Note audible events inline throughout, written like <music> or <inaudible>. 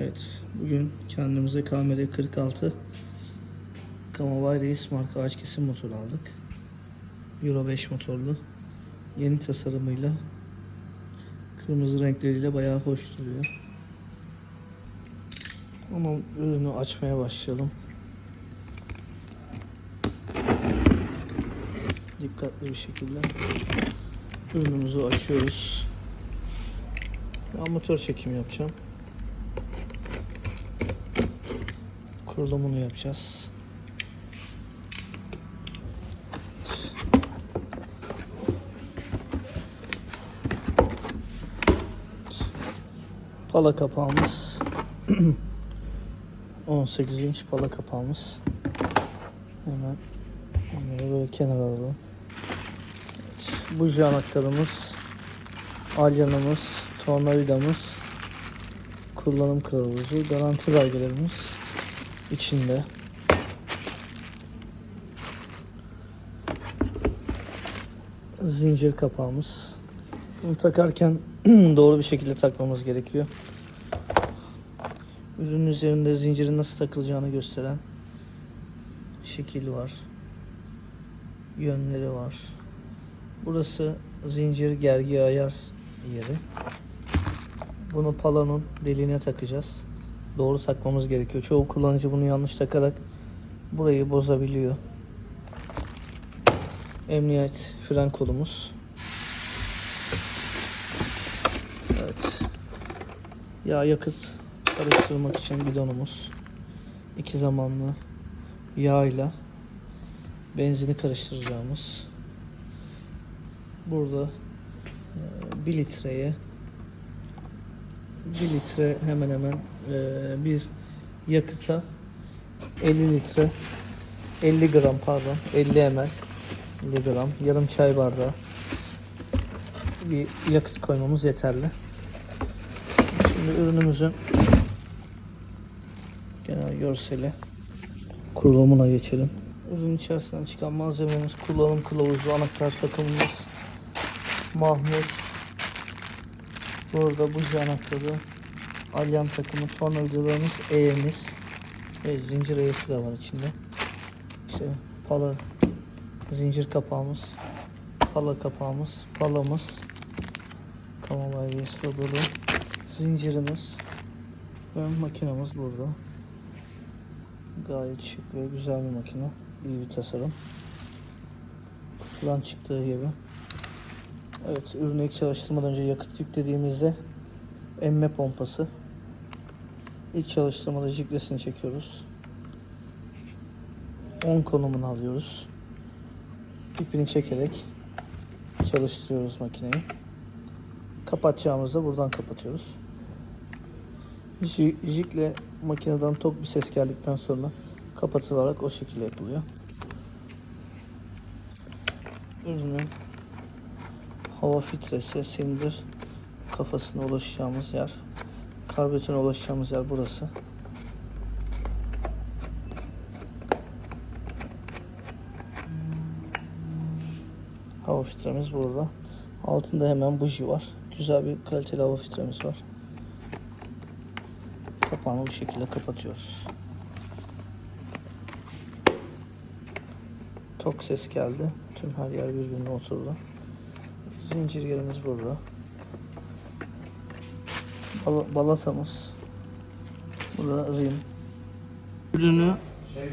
Evet, bugün kendimize KMD 46 Kamavay Reis marka ağaç kesim motoru aldık. Euro 5 motorlu. Yeni tasarımıyla kırmızı renkleriyle bayağı hoş duruyor. Ama ürünü açmaya başlayalım. Dikkatli bir şekilde ürünümüzü açıyoruz. Amatör çekim yapacağım. Kurulumunu yapacağız. Pala kapağımız <clears throat> 18 inç pala kapağımız. Hemen onları böyle kenara alalım. Evet, buji anahtarımız, alyanımız, tornavidamız, kullanım kılavuzu, garanti belgelerimiz içinde. Zincir kapağımız. Bunu takarken <clears throat> doğru bir şekilde takmamız gerekiyor. Ürünün üzerinde zincirin nasıl takılacağını gösteren şekil var. Yönleri var. Burası zincir gergi ayar yeri. Bunu palanın deliğine takacağız. Doğru takmamız gerekiyor. Çoğu kullanıcı bunu yanlış takarak burayı bozabiliyor. Emniyet fren kolumuz. Evet. Yağ yakıt karıştırmak için bidonumuz. İki zamanlı yağ ile benzini karıştıracağımız. Burada 1 litreye 1 litre hemen hemen e, bir yakıta 50 litre 50 gram pardon 50 ml 50 gram yarım çay bardağı bir yakıt koymamız yeterli. Şimdi ürünümüzün genel görseli kurulumuna geçelim. Ürün içerisinden çıkan malzememiz kullanım kılavuzu, anahtar takımımız, Mahmut, burada buji anahtarı, alyan takımı, tornavidalarımız, eğemiz ve zincir eğesi de var içinde. İşte pala, zincir kapağımız, pala kapağımız, palamız, Kamavay eğesi logolu, zincirimiz ve makinamız burada. Gayet şık ve güzel bir makine. İyi bir tasarım. Kutudan çıktığı gibi. Evet, ürünü ilk çalıştırmadan önce yakıt yüklediğimizde emme pompası. İlk çalıştırmada jiglesini çekiyoruz. 10 konumunu alıyoruz. İpini çekerek çalıştırıyoruz makineyi. Kapatacağımızda buradan kapatıyoruz. Ji- Jigle makineden tok bir ses geldikten sonra kapatılarak o şekilde yapılıyor. Ürünün hava filtresi, silindir kafasına ulaşacağımız yer, karbüratöre ulaşacağımız yer burası. Hava filtremiz burada. Altında hemen buji var. Güzel bir kaliteli hava filtremiz var. Kapağını bu şekilde kapatıyoruz. Tok ses geldi. Tüm her yer birbirine oturdu. Zincir yerimiz burada. Bal- balatamız. Burada rim. Ürünü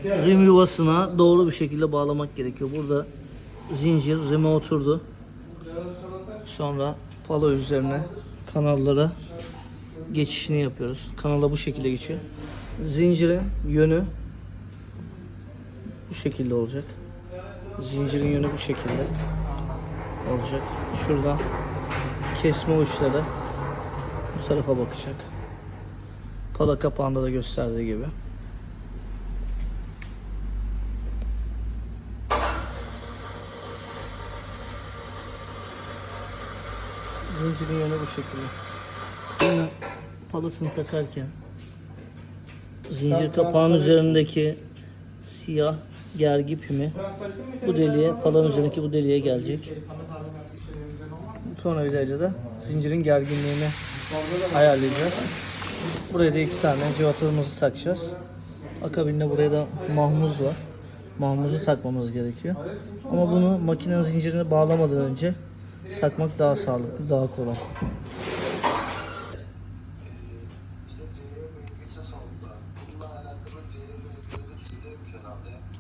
rim yuvasına doğru bir şekilde bağlamak gerekiyor. Burada zincir rime oturdu. Sonra palo üzerine kanallara geçişini yapıyoruz. Kanala bu şekilde geçiyor. Zincirin yönü bu şekilde olacak. Zincirin yönü bu şekilde olacak. Şuradan kesme uçları bu tarafa bakacak. Pala kapağında da gösterdiği gibi. Zincirin yönü bu şekilde. Yine palasını takarken zincir kapağın üzerindeki siyah gergi pimi bu deliğe, palanın üzerindeki bu deliğe gelecek. Tornavidayla da zincirin gerginliğini ayarlayacağız. Buraya da iki tane cıvatamızı takacağız. Akabinde buraya da mahmuz var. Mahmuzu takmamız gerekiyor. Ama bunu makinenin zincirine bağlamadan önce takmak daha sağlıklı, daha kolay.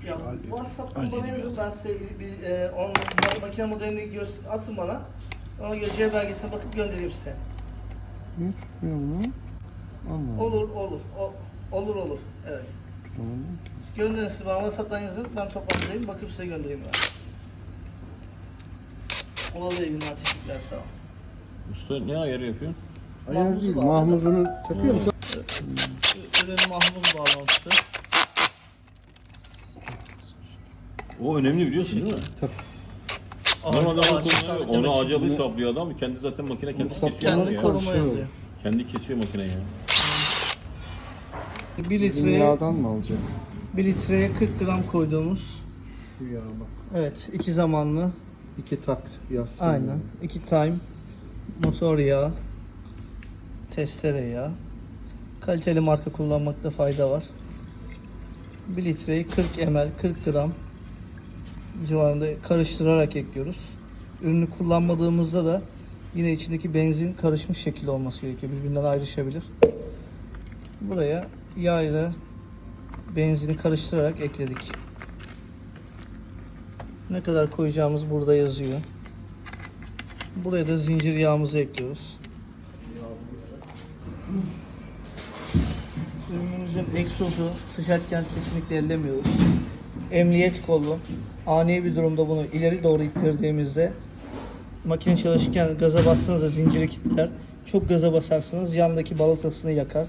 Ya WhatsApp'tan bana yazın ben size bir e, on, makine modelini gö- atın bana. Ona göre C belgesine bakıp göndereyim size. Niye tutmuyor bunu? Anlamadım. Olur olur. O, olur olur. Evet. Tutamadım ki. Gönderin siz bana WhatsApp'tan yazın. Ben toplantıdayım. Bakıp size göndereyim ben. Oldu iyi günler. Teşekkürler. Sağ olun. Usta ne ayarı yapıyorsun? Ayar Mahmuz'u değil. Mahmuzunu takıyor musun? Ürün mahmuz bağlantısı. O önemli biliyorsun değil mi? Tabii. Normalde onu kullanıyor. Onu ağaca bir saplıyor adam. Kendi zaten makine kendi kesiyor. Kendi ya. koruma- yapıyor. olur. Kendi kesiyor makine ya. 1 Bizim litreye, yağdan mı alacak? 1 litreye 40 gram koyduğumuz Şu yağ bak. evet iki zamanlı İki takt yazsın. aynen yani. iki time motor yağı testere yağı kaliteli marka kullanmakta fayda var 1 litreyi 40 ml 40 gram civarında karıştırarak ekliyoruz. Ürünü kullanmadığımızda da yine içindeki benzin karışmış şekilde olması gerekiyor. Birbirinden ayrışabilir. Buraya yağ ile benzini karıştırarak ekledik. Ne kadar koyacağımız burada yazıyor. Buraya da zincir yağımızı ekliyoruz. Ürünümüzün egzozu sıcakken kesinlikle ellemiyoruz. Emniyet kolu. Ani bir durumda bunu ileri doğru ittirdiğimizde makine çalışırken gaza bastığınızda zinciri kilitler. Çok gaza basarsanız yandaki balatasını yakar.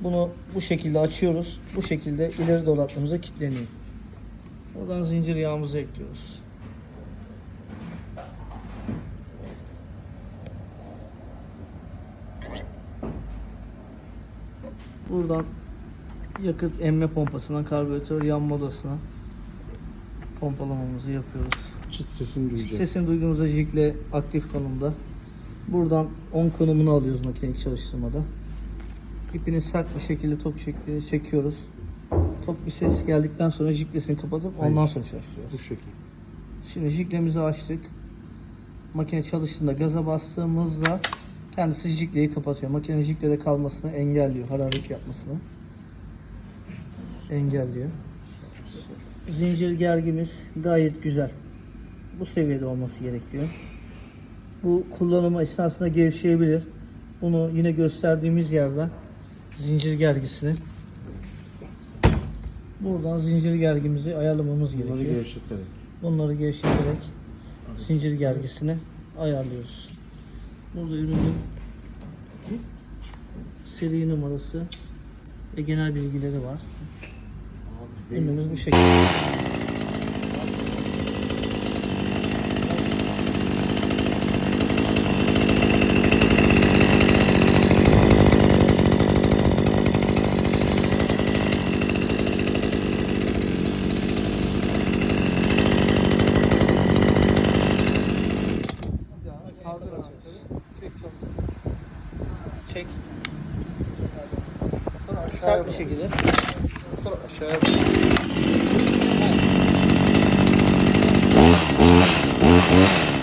Bunu bu şekilde açıyoruz. Bu şekilde ileri doğru attığımızda kilitleniyor. Oradan zincir yağımızı ekliyoruz. Buradan yakıt emme pompasından karbüratör yanma odasına pompalamamızı yapıyoruz. Çıt sesini duyacak. Sesini duyduğumuzda jikle aktif konumda. Buradan 10 konumunu alıyoruz makineyi çalıştırmada. İpini sert bir şekilde top şekli çekiyoruz. Top bir ses geldikten sonra jiklesini kapatıp ondan Hayır. sonra çalıştırıyoruz. Bu şekil. Şimdi jiklemizi açtık. Makine çalıştığında gaza bastığımızda kendisi jikleyi kapatıyor. Makinenin jiklede kalmasını engelliyor. Hararet yapmasını. Engelliyor. Zincir gergimiz gayet güzel. Bu seviyede olması gerekiyor. Bu kullanımı esnasında gevşeyebilir. Bunu yine gösterdiğimiz yerden zincir gergisini buradan zincir gergimizi ayarlamamız Bunları gerekiyor. gevşeterek. Bunları gevşeterek zincir gergisini ayarlıyoruz. Burada ürünün seri numarası ve genel bilgileri var. Ürünümüz bu şekilde. Çek Sert bir şekilde. Sonra aşağıya bak.